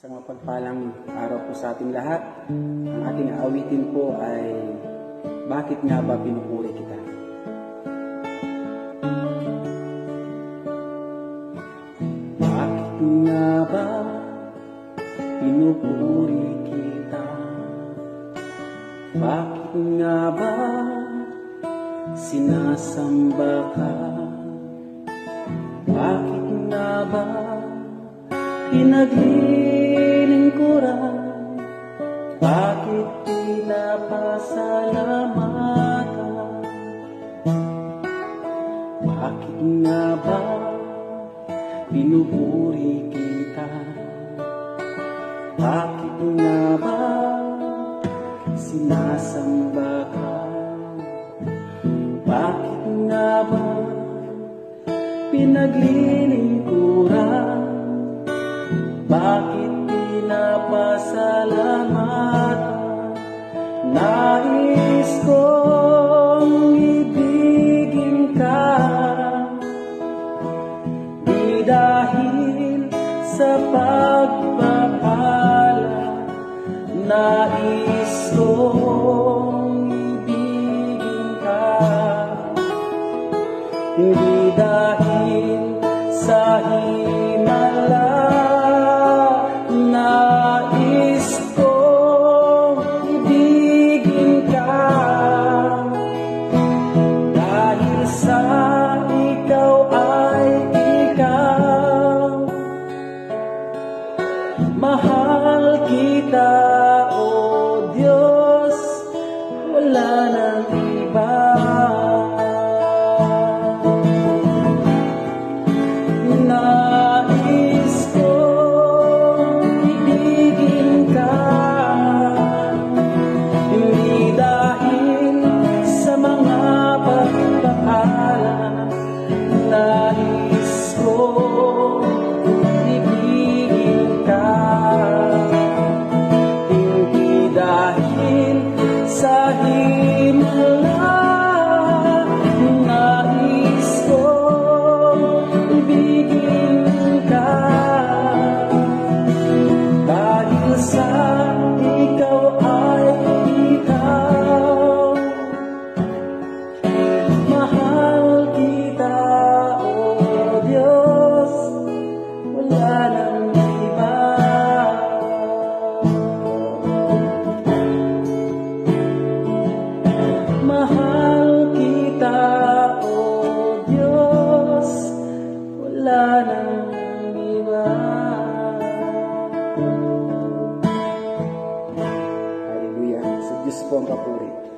Isang mapagpalang araw po sa ating lahat. Ang ating awitin po ay Bakit nga ba pinupuri kita? Bakit nga ba pinupuri kita? Bakit nga ba sinasamba ka? Bakit nga ba pinaglilingkuran? Pinapasalamatan? Bakit pinupuri kita? Bakit nga ba sinasamba ka? Bakit nga pinaglilingkuran? Bakit pinapasalamatan? Nais kong ibigin dahil sa pagpapala Nais kong ibigin Hindi sa himala Nais Hallelujah. Sa Diyos po ang papuri.